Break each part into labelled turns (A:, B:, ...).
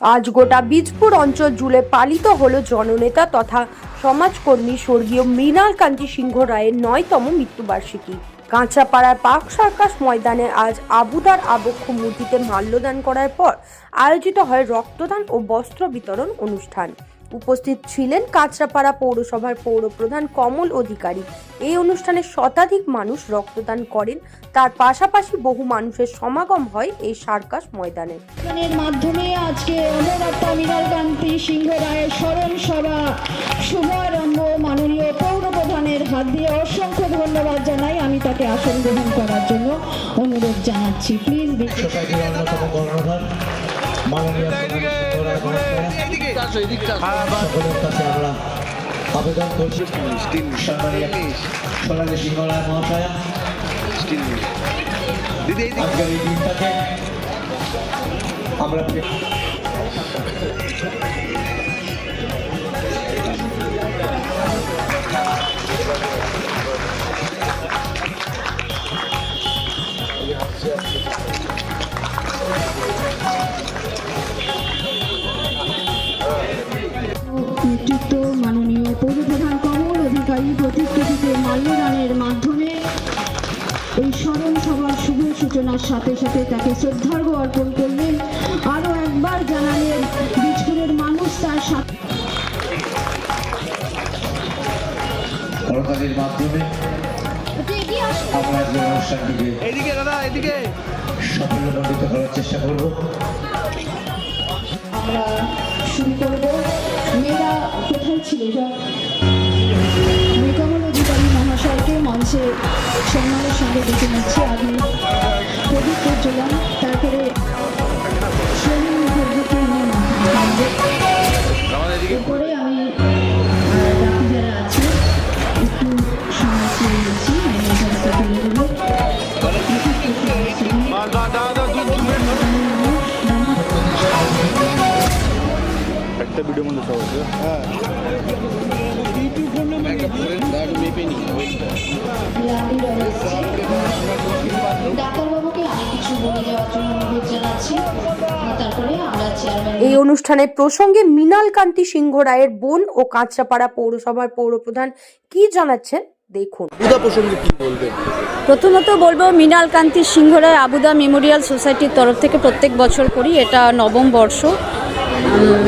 A: আজ গোটা বীজপুর অঞ্চল জুড়ে পালিত হল জননেতা তথা সমাজকর্মী স্বর্গীয় মৃণাল কান্তি সিংহ রায়ের নয়তম মৃত্যুবার্ষিকী। কাঁচাপাড়ার পাক সার্কাস ময়দানে আজ আবুদার আবক্ষ মূর্তিতে মাল্যদান করার পর আয়োজিত হয় রক্তদান ও বস্ত্র বিতরণ অনুষ্ঠান। উপস্থিত ছিলেন কাঁচরাপাড়া পৌরসভার পৌরপ্রধান কমল অধিকারী। এই অনুষ্ঠানে শতাধিক মানুষ রক্তদান করেন। তার পাশাপাশি বহু মানুষের সমাগম হয় এই সার্কাস ময়দানে।
B: মাধ্যমে আজকে অনুরাপ্পা মৃণালকান্তি সিংহ রায়ের স্মরণ সভা শুভারম্ভ। মাননীয় পৌর প্রধানের হাত দিয়ে অসংখ্য ধন্যবাদ জানাই। আমি তাকে আসন গ্রহণ করার জন্য অনুরোধ জানাচ্ছি। প্লিজ
C: অন্যতম কর্ণধার। সকলের কাছে আমরা আবেদন করছি সোনালী সিংহরায় মহাশয়া আজকের এই দিনটাকে আমরা
B: প্রতিকৃতিতে মাল্যদানের মাধ্যমে এই স্মরণ সভার শুভ সূচনার সাথে সাথে তাকে শ্রদ্ধার্ঘ্য অর্পণ করলেন। আরও একবার জানালেন বীজপুরের মানুষ তার সাথে
C: মাধ্যমে আমরা আজকের অনুষ্ঠানটিকে
D: এদিকে দাদা এদিকে।
C: সাফল্যমণ্ডিত করার চেষ্টা করব।
B: আমরা শুরু করব। মেয়েরা কোথায় ছিল? মঞ্চে সম্মানের সঙ্গে ডেকে নিচ্ছি আগে প্রদীপ প্রজ্বলন তারপরে এরপরে আমি বাকি যারা আছে একটু সময় আমি এখানে তুলে দেবো
D: একটা ভিডিও মধ্যে হ্যাঁ।
A: এই অনুষ্ঠানে প্রসঙ্গে মৃণাল কান্তি সিংহ রায়ের বোন ও কাঁচরাপাড়া পৌরসভার পৌরপ্রধান কি জানাচ্ছেন? দেখুন।
D: পূজা প্রসঙ্গে কি বলবেন?
E: প্রথমত বলব মৃণাল কান্তি সিংহরায় আবুদা মেমোরিয়াল সোসাইটির তরফ থেকে প্রত্যেক বছর করি এটা নবম বর্ষ।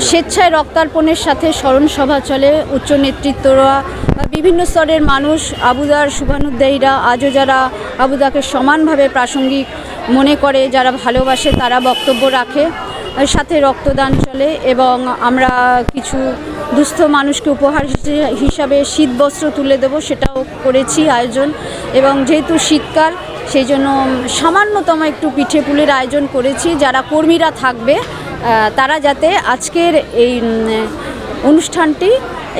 E: স্বেচ্ছায় রক্তার্পণের সাথে স্মরণ সভা চলে, উচ্চ নেতৃত্বরা, বিভিন্ন স্তরের মানুষ, আবুদার শুভানুদ্দায়ীরা আজও যারা আবুদাকে সমানভাবে প্রাসঙ্গিক মনে করে, যারা ভালোবাসে, তারা বক্তব্য রাখে। সাথে রক্তদান চলে এবং আমরা কিছু দুস্থ মানুষকে উপহার হিসে- হিসাবে শীত বস্ত্র তুলে দেবো, সেটাও করেছি আয়োজন। এবং যেহেতু শীতকাল সেই জন্য সামান্যতম একটু পিঠে পুলের আয়োজন করেছি যারা কর্মীরা থাকবে তারা যাতে আজকের এই অনুষ্ঠানটি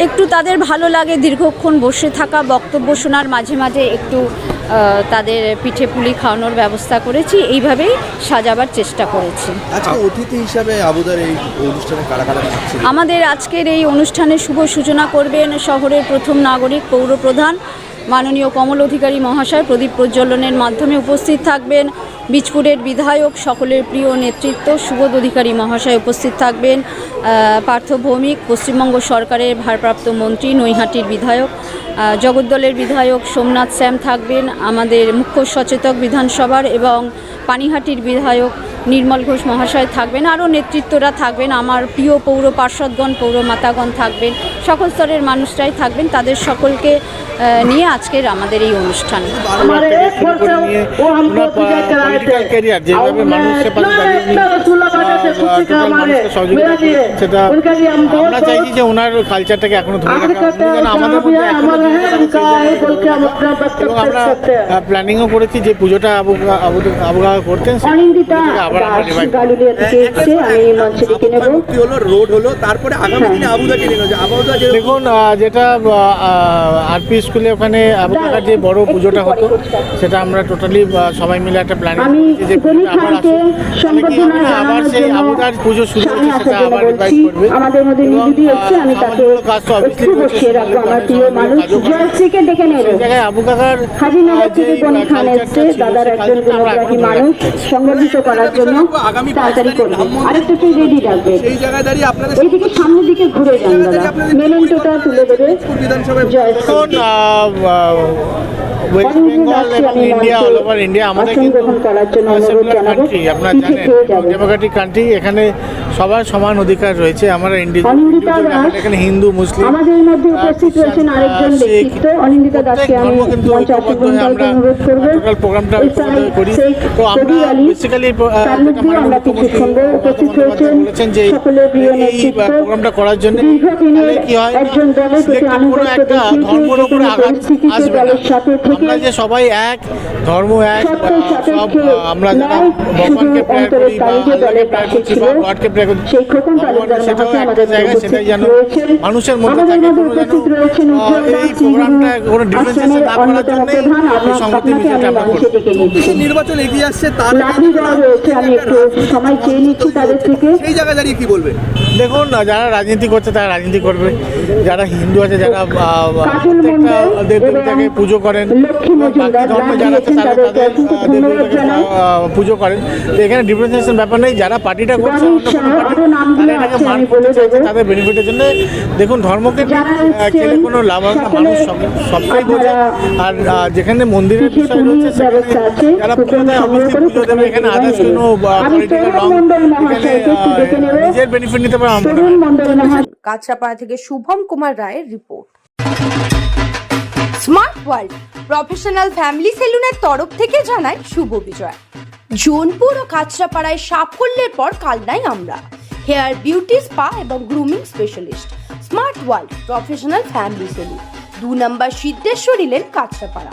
E: একটু তাদের ভালো লাগে দীর্ঘক্ষণ বসে থাকা বক্তব্য শোনার মাঝে মাঝে একটু তাদের পিঠে পুলি খাওয়ানোর ব্যবস্থা করেছি এইভাবেই সাজাবার চেষ্টা করেছি।
D: অতিথি হিসাবে আবুদার এই অনুষ্ঠানে কারা কারা থাকছে
E: আমাদের আজকের এই অনুষ্ঠানে শুভ সূচনা করবেন শহরের প্রথম নাগরিক পৌরপ্রধান মাননীয় কমল অধিকারী মহাশয় প্রদীপ প্রজ্বলনের মাধ্যমে উপস্থিত থাকবেন বীজপুরের বিধায়ক, সকলের প্রিয় নেতৃত্ব, সুবোধ অধিকারী মহাশয় উপস্থিত থাকবেন পার্থ ভৌমিক, পশ্চিমবঙ্গ সরকারের ভারপ্রাপ্ত মন্ত্রী, নৈহাটির বিধায়ক জগদ্দলের বিধায়ক সোমনাথ শ্যাম থাকবেন, আমাদের মুখ্য সচেতক বিধানসভার এবং পানিহাটির বিধায়ক নির্মল ঘোষ মহাশয় থাকবেন আরও নেতৃত্বরা থাকবেন আমার প্রিয় পৌর পার্ষদগণ পৌরমাতাগণ থাকবেন সকল স্তরের মানুষরাই থাকবেন তাদের সকলকে নিয়ে আজকের আমাদের এই অনুষ্ঠান।
D: হ্যাঁ, ওনার কালচারটাকে এখনও ধরে আমরা প্ল্যানিংও করেছি যে পুজোটা আবহাওয়া করতেন।
F: রোড হলো তারপরে
D: দেখুন যেটা আরপি স্কুলে ওখানে আবুদাকার যে বড় পুজোটা হতো। সেটা আমরা টোটালি সবাই মিলে একটা প্ল্যানিং যে আবার আবার সেই আবুদার পুজো শুরু হচ্ছে সেটা আবার
B: বলছি।
D: করবে।
B: আমাদের মধ্যে
D: এবং,
B: হচ্ছে আমি তাকে
D: সমাজগুলো কাজ তো obviously
B: একটু বসিয়ে রাখব আমার প্রিয় মানুষ।
D: কাজও করে।
B: ডেকে নেব।
D: আবু কাকার
B: হাজিনগর থেকে বনি খান এসছে দাদার একজন
D: culture টা আমরা
B: গুণগ্রাহী মানুষ সংগঠিত করার জন্য তাড়াতাড়ি
F: পাঁচ
B: করবে
F: তারিখ
B: আরেকটু তুই রেডি রাখবে এইদিকে সামনের দিকে ঘুরে যান দাদা। মেলেন্টোটা তুলে দেবে।
F: বিধানসভায়।
D: ওয়েস্ট বেঙ্গল এবং ইন্ডিয়া অল ওভার ইন্ডিয়া আমাদের কিন্তু কান্ট্রি আপনারা জানেন ডেমোক্রেটিক কান্ট্রি এখানে সবার সমান অধিকার রয়েছে। আমরা এখানে হিন্দু মুসলিম
B: আমাদের মধ্যে উপস্থিত রয়েছেন আরেকজন ব্যক্তিত্ব। অনিন্দিতা দাসকে আমি মঞ্চে অংশগ্রহণ করতে অনুরোধ করব।
D: প্রোগ্রামটা করি। তো আমরা বেসিক্যালি
B: আমরা কিছু শুনব উপস্থিত রয়েছেন। সকলের প্রিয় নেতৃত্ব।
D: প্রোগ্রামটা করার জন্য কি হয়
B: একজন দলের প্রতি আনুগত্য
D: ধর্মের উপরে
B: দলের সাথে থেকে
D: যে সবাই এক ধর্ম এক সব আমরা যারা ভগবানকে করি বা
B: সেই খোকন তালুকদার মহাশয় আমাদের।
D: মানুষের মধ্যে থাকে
B: উপস্থিত রয়েছেন উজ্জ্বল আশ্রমের অন্যতম প্রধান। আপনাকে আমি মঞ্চে ডেকে নিচ্ছি।
F: নির্বাচন এগিয়ে আসছে তার
B: লাঠি দেওয়া রয়েছে আমি একটু সময় চেয়ে নিচ্ছি তাদের থেকে
F: সেই জায়গায় দাঁড়িয়ে কি বলবেন
D: দেখুন যারা রাজনীতি করছে তারা রাজনীতি করবে। যারা হিন্দু আছে যারা দেবদেবতাকে পুজো করেন
B: মজুমদার
D: যারা আছে তারা তাদের দেবদেবতাকে পুজো করেন। তো এখানে ডিফারেন্সিয়েশন ব্যাপার নেই যারা পার্টিটা করছে অন্য কোনো মান করতে চাইছে তাদের বেনিফিটের জন্য দেখুন ধর্মকে খেলে কোনো লাভ হবে না মানুষ সব- সবটাই বোঝে। আর যেখানে মন্দিরের বিষয় রয়েছে সেখানে যারা পুজো দেয় অবশ্যই পুজো দেবে। এখানে আদার্স কোনো পলিটিক্যাল রং এখানে। নিজের বেনিফিট নিতে পারে
A: কাঁচরাপাড়া থেকে শুভম কুমার রায়ের report smart world professional family সেলুনের তরফ থেকে জানায় শুভ বিজয়। জোনপুর ও কাঁচরাপাড়ায় সাফল্যের পর কালনাই আমরা। হেয়ার বিউটি স্পা এবং grooming specialist smart world professional family salon দু নম্বর সিদ্ধেশ্বরী লেন কাঁচরাপাড়া